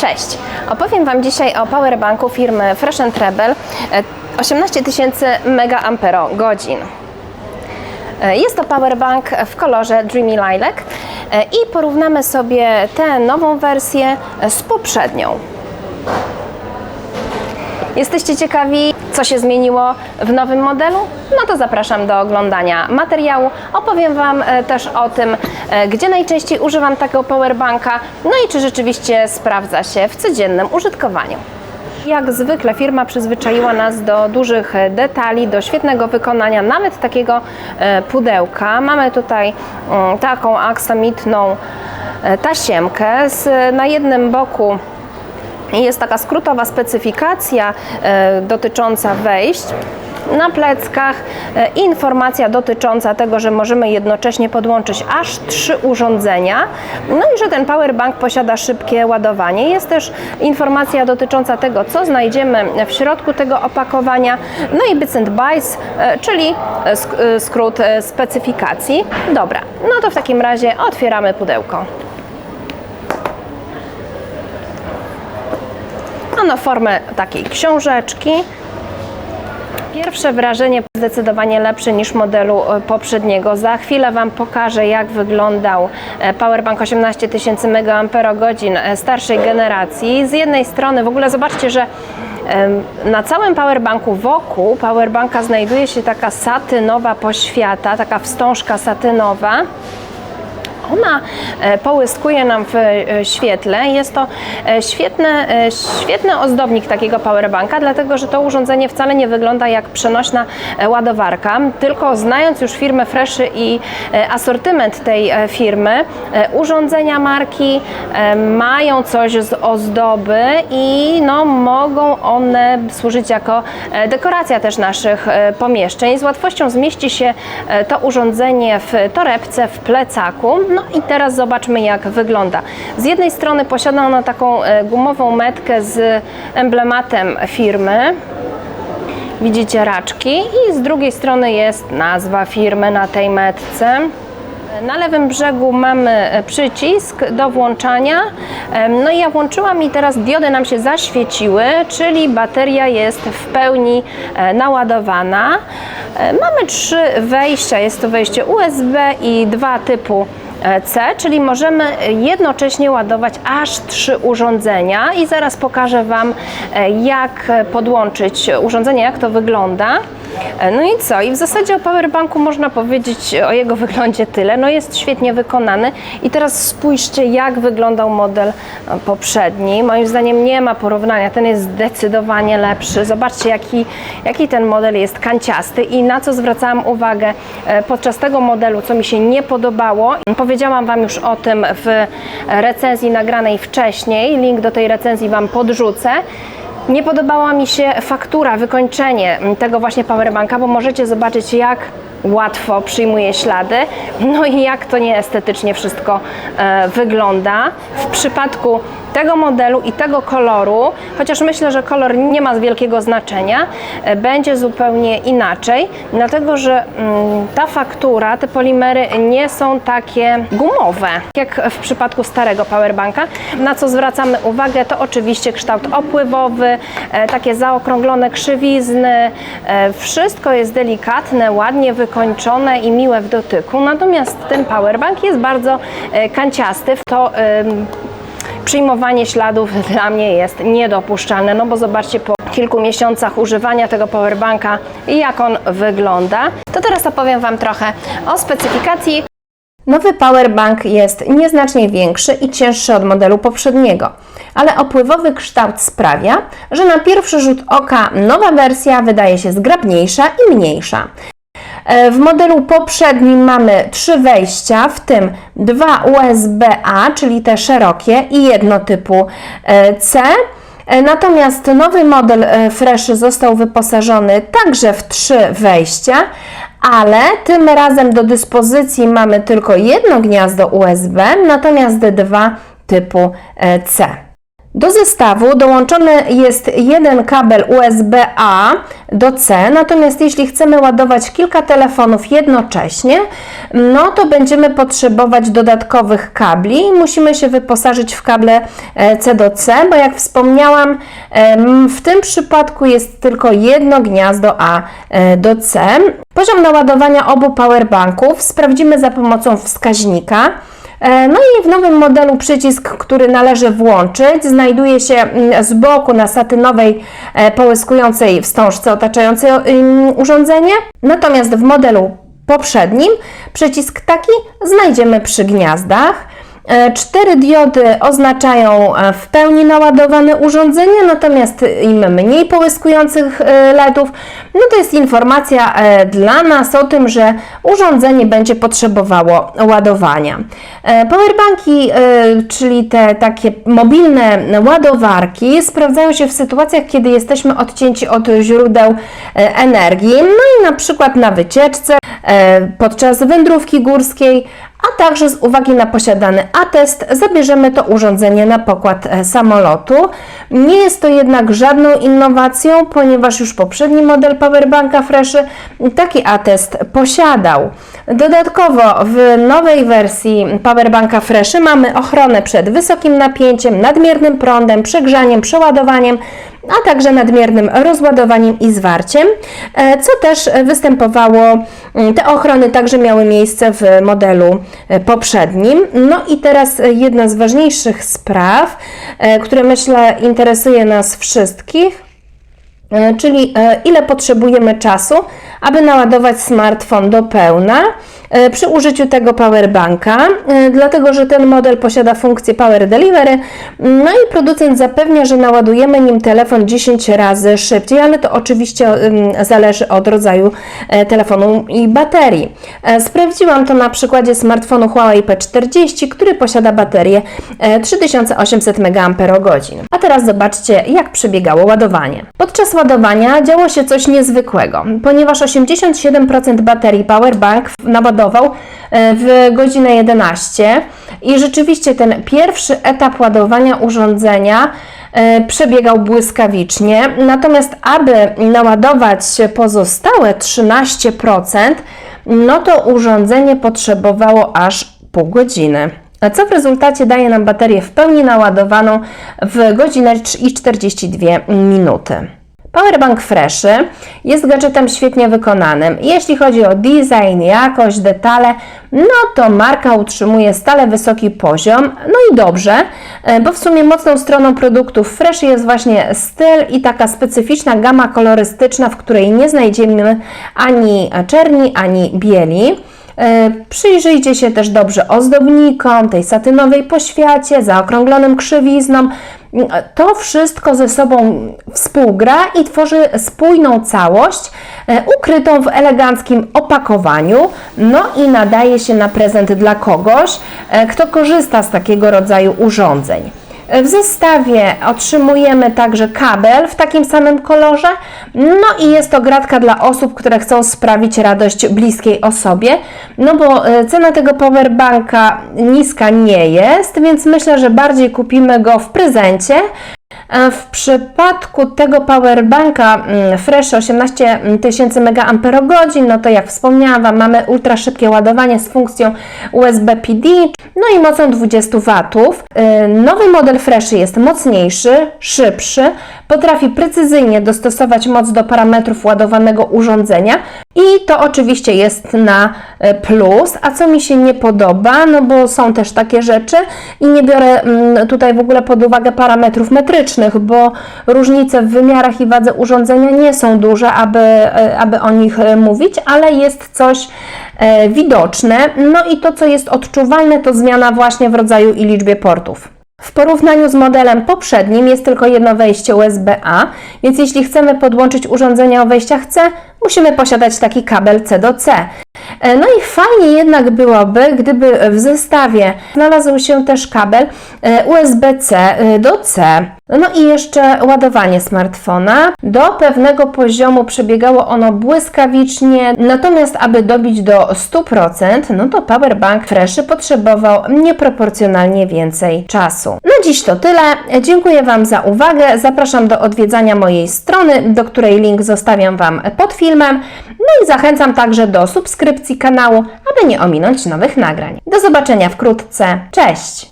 Cześć! Opowiem Wam dzisiaj o powerbanku firmy Fresh Treble 18 tysięcy mAh. Jest to powerbank w kolorze Dreamy Lilac e, i porównamy sobie tę nową wersję z poprzednią. Jesteście ciekawi, co się zmieniło w nowym modelu? No to zapraszam do oglądania materiału. Opowiem Wam e, też o tym, e, gdzie najczęściej używam takiego powerbanka, no i czy rzeczywiście sprawdza się w codziennym użytkowaniu. Jak zwykle firma przyzwyczaiła nas do dużych e, detali, do świetnego wykonania, nawet takiego e, pudełka. Mamy tutaj mm, taką aksamitną e, tasiemkę z, na jednym boku jest taka skrótowa specyfikacja e, dotycząca wejść. Na pleckach e, informacja dotycząca tego, że możemy jednocześnie podłączyć aż trzy urządzenia, no i że ten powerbank posiada szybkie ładowanie. Jest też informacja dotycząca tego, co znajdziemy w środku tego opakowania, no i bits and bytes, e, czyli e, sk- skrót specyfikacji. Dobra, no to w takim razie otwieramy pudełko. Ono formę takiej książeczki. Pierwsze wrażenie zdecydowanie lepsze niż modelu e, poprzedniego. Za chwilę Wam pokażę, jak wyglądał e, powerbank 18 tysięcy mAh e, starszej generacji. Z jednej strony w ogóle zobaczcie, że na całym powerbanku wokół powerbanka znajduje się taka satynowa poświata, taka wstążka satynowa. Ona e, połyskuje nam w e, świetle. Jest to e, świetny, e, świetny ozdobnik takiego powerbanka, dlatego że to urządzenie wcale nie wygląda jak przenośna ładowarka, tylko znając już firmę Freszy i asortyment tej firmy, urządzenia marki mają coś z ozdoby i no, mogą one służyć jako dekoracja też naszych pomieszczeń. Z łatwością zmieści się to urządzenie w torebce, w plecaku. No i teraz zobaczmy jak wygląda. Z jednej strony posiada ona taką e, gumową metkę z emblematem firmy. Widzicie raczki i z drugiej strony jest nazwa firmy na tej metce. Na lewym brzegu mamy e, przycisk do włączania. No i ja włączyłam i teraz diody nam się zaświeciły, czyli bateria jest w pełni e, naładowana. E, Mamy trzy wejścia, jest to wejście USB i dwa typu e, C, czyli możemy jednocześnie ładować aż trzy urządzenia i zaraz pokażę Wam e, jak podłączyć urządzenie, jak to wygląda. E, No i co? I w zasadzie o powerbanku można powiedzieć o jego wyglądzie tyle. No jest świetnie wykonany i teraz spójrzcie jak wyglądał model e, poprzedni. Moim zdaniem nie ma porównania, ten jest zdecydowanie lepszy. Zobaczcie jaki, jaki ten model jest kanciasty i na co zwracałam uwagę e, podczas tego modelu, co mi się nie podobało. Powiedziałam Wam już o tym w recenzji nagranej wcześniej. Link do tej recenzji Wam podrzucę. Nie podobała mi się faktura, wykończenie tego właśnie powerbanka, bo możecie zobaczyć jak łatwo przyjmuje ślady, no i jak to nieestetycznie wszystko e, wygląda. W przypadku tego modelu i tego koloru, chociaż myślę, że kolor nie ma wielkiego znaczenia, e, będzie zupełnie inaczej, dlatego że mm, ta faktura, te polimery nie są takie gumowe, jak w przypadku starego powerbanka. Na co zwracamy uwagę, to oczywiście kształt opływowy, e, takie zaokrąglone krzywizny, e, wszystko jest delikatne, ładnie wykończone i miłe w dotyku, natomiast ten powerbank jest bardzo kanciasty. To przyjmowanie śladów dla mnie jest niedopuszczalne, no bo zobaczcie po kilku miesiącach używania tego powerbanka jak on wygląda. To teraz opowiem Wam trochę o specyfikacji. Nowy powerbank jest nieznacznie większy i cięższy od modelu poprzedniego, ale opływowy kształt sprawia, że na pierwszy rzut oka nowa wersja wydaje się zgrabniejsza i mniejsza. E, W modelu poprzednim mamy trzy wejścia, w tym dwa USB-A, czyli te szerokie i jedno typu e, C. E, Natomiast nowy model Fresh został wyposażony także w trzy wejścia, ale tym razem do dyspozycji mamy tylko jedno gniazdo USB, natomiast dwa typu C. Do zestawu dołączony jest jeden kabel USB-A do C, natomiast jeśli chcemy ładować kilka telefonów jednocześnie, no to będziemy potrzebować dodatkowych kabli i musimy się wyposażyć w kable e, C do C, bo jak wspomniałam, w tym przypadku jest tylko jedno gniazdo A e, do C. Poziom naładowania obu powerbanków sprawdzimy za pomocą wskaźnika. E, No i w nowym modelu przycisk, który należy włączyć, znajduje się mm, z boku na satynowej e, połyskującej wstążce otaczającej urządzenie. Natomiast w modelu poprzednim przycisk taki znajdziemy przy gniazdach. E, Cztery diody oznaczają e, w pełni naładowane urządzenie, natomiast im mniej połyskujących e, LEDów, no to jest informacja dla nas o tym, że urządzenie będzie potrzebowało ładowania. Powerbanki, czyli te takie mobilne ładowarki, sprawdzają się w sytuacjach, kiedy jesteśmy odcięci od źródeł energii, no i na przykład na wycieczce, podczas wędrówki górskiej, a także z uwagi na posiadany atest zabierzemy to urządzenie na pokład e, samolotu. Nie jest to jednak żadną innowacją, ponieważ już poprzedni model Powerbanka Fresh taki atest posiadał. Dodatkowo w nowej wersji Powerbanka Fresh mamy ochronę przed wysokim napięciem, nadmiernym prądem, przegrzaniem, przeładowaniem, a także nadmiernym rozładowaniem i zwarciem, e, co też występowało, m, te ochrony także miały miejsce w modelu e, poprzednim. No i teraz e, jedna z ważniejszych spraw, które myślę interesuje nas wszystkich, czyli ile potrzebujemy czasu, aby naładować smartfon do pełna przy użyciu tego powerbanka, e, dlatego że ten model posiada funkcję Power Delivery, no i producent zapewnia, że naładujemy nim telefon 10 razy szybciej, ale to oczywiście ym, zależy od rodzaju e, telefonu i baterii. E, Sprawdziłam to na przykładzie smartfonu Huawei P40, który posiada baterię e, 3800 mAh. A teraz zobaczcie, jak przebiegało ładowanie. Podczas ładowania działo się coś niezwykłego, ponieważ 87% baterii Powerbank naładował e, w godzinę 11 i rzeczywiście ten pierwszy etap ładowania urządzenia e, przebiegał błyskawicznie. Natomiast, aby naładować pozostałe 13%, no to urządzenie potrzebowało aż pół godziny. Co w rezultacie daje nam baterię w pełni naładowaną w godzinę i 42 minuty. Powerbank Fresh jest gadżetem świetnie wykonanym. Jeśli chodzi o design, jakość, detale, no to marka utrzymuje stale wysoki poziom. No i dobrze, e, bo w sumie mocną stroną produktów Fresh jest właśnie styl i taka specyficzna gama kolorystyczna, w której nie znajdziemy ani czerni, ani bieli. E, Przyjrzyjcie się też dobrze ozdobnikom, tej satynowej poświacie, zaokrąglonym krzywiznom. To wszystko ze sobą współgra i tworzy spójną całość, e, ukrytą w eleganckim opakowaniu, no i nadaje się na prezent dla kogoś, e, kto korzysta z takiego rodzaju urządzeń. W zestawie otrzymujemy także kabel w takim samym kolorze, no i jest to gratka dla osób, które chcą sprawić radość bliskiej osobie, no bo e, cena tego powerbanka niska nie jest, więc myślę, że bardziej kupimy go w prezencie. E, W przypadku tego powerbanka mm, Fresh 18 tysięcy mAh, no to jak wspomniałam Wam, mamy ultra szybkie ładowanie z funkcją USB PD, no i mocą 20 W. E, Nowy model Fresh jest mocniejszy, szybszy, potrafi precyzyjnie dostosować moc do parametrów ładowanego urządzenia i to oczywiście jest na e, plus. A co mi się nie podoba, no bo są też takie rzeczy i nie biorę mm, tutaj w ogóle pod uwagę parametrów metrycznych, bo różnice w wymiarach i wadze urządzenia nie są duże, aby, e, aby o nich e, mówić, ale jest coś e, widoczne. No i to, co jest odczuwalne, to zmiana właśnie w rodzaju i liczbie portów. W porównaniu z modelem poprzednim jest tylko jedno wejście USB-A, więc jeśli chcemy podłączyć urządzenie o wejściach C, musimy posiadać taki kabel C do C. No i fajnie jednak byłoby, gdyby w zestawie znalazł się też kabel USB-C do C. No i jeszcze ładowanie smartfona. Do pewnego poziomu przebiegało ono błyskawicznie, natomiast aby dobić do 100%, no to powerbank Fresh potrzebował nieproporcjonalnie więcej czasu. No dziś to tyle. Dziękuję Wam za uwagę. Zapraszam do odwiedzania mojej strony, do której link zostawiam Wam pod filmem. No i zachęcam także do subskrypcji kanału, aby nie ominąć nowych nagrań. Do zobaczenia wkrótce. Cześć!